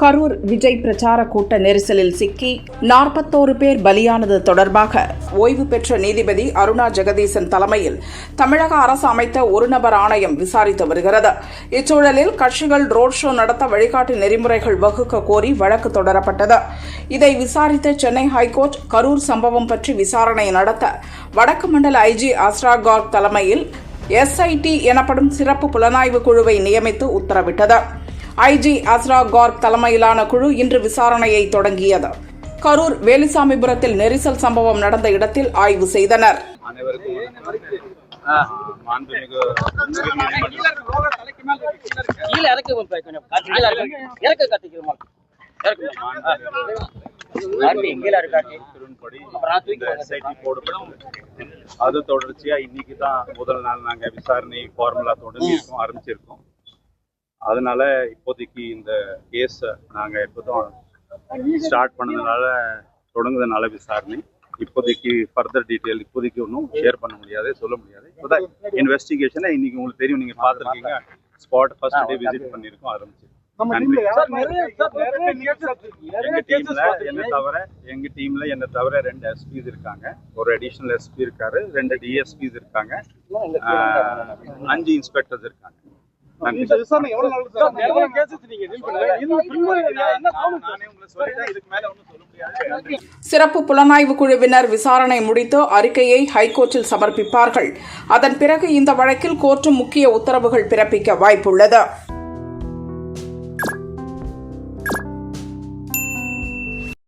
கரூர் விஜய் பிரச்சார கூட்ட நெரிசலில் சிக்கி நாற்பத்தோரு பேர் பலியானது தொடர்பாக ஓய்வு பெற்ற நீதிபதி அருணா ஜெகதீசன் தலைமையில் தமிழக அரசு அமைத்த ஒருநபர் ஆணையம் விசாரித்து வருகிறது. இச்சூழலில் கட்சிகள் ரோட் ஷோ நடத்த வழிகாட்டு நெறிமுறைகள் வகுக்க கோரி வழக்கு தொடரப்பட்டது. இதை விசாரித்த சென்னை ஹைகோர்ட் கரூர் சம்பவம் பற்றி விசாரணை நடத்த வடக்கு மண்டல ஐஜி அஸ்ரா கார்க் தலைமையில் எஸ்ஐடி எனப்படும் சிறப்பு புலனாய்வு குழுவை நியமித்து உத்தரவிட்டது. ஐஜி அஸ்ரா கார்க் தலைமையிலான குழு இன்று விசாரணையை தொடங்கியது. கரூர் வேலுசாமிபுரத்தில் நெரிசல் சம்பவம் நடந்த இடத்தில் ஆய்வு செய்தனர். அது தொடர்ச்சியா இன்னைக்கு தான் முதல் நாள் நாங்க விசாரணை ஃபார்முலா தொடங்கி இருக்கோம் ஆரம்பிச்சிருக்கோம். அதனால இப்போதைக்கு இந்த கேஸ் நாங்க இப்போதான் ஸ்டார்ட் பண்ணதுனால தொடங்குறதுனால விசாரணை. இப்போதைக்கு ஃபர்தர் டீட்டெயில் இப்போதைக்கு ஒன்றும் ஷேர் பண்ண முடியாது சொல்ல முடியாது. இப்போதான் இன்வெஸ்டிகேஷனை இன்னைக்கு உங்களுக்கு தெரியும் நீங்க பார்த்துருக்கீங்க. ஸ்பாட் ஃபர்ஸ்ட் டே விசிட் பண்ணியிருக்கோம் ஆரம்பிச்சு எங்க டீம்ல என்ன தவிர எங்க டீம்ல என்ன தவிர ரெண்டு எஸ்பிஸ் இருக்காங்க. ஒரு அடிஷனல் எஸ்பி இருக்காரு ரெண்டு டிஎஸ்பிஸ் இருக்காங்க. அஞ்சு இன்ஸ்பெக்டர்ஸ் இருக்காங்க. சிறப்பு புலனாய்வு குழுவினர் விசாரணை முடித்து அறிக்கையை ஹைகோர்ட்டில் சமர்ப்பிப்பார்கள். அதன் பிறகு இந்த வழக்கில் கோர்ட்டு முக்கிய உத்தரவுகள் பிறப்பிக்க வாய்ப்புள்ளது.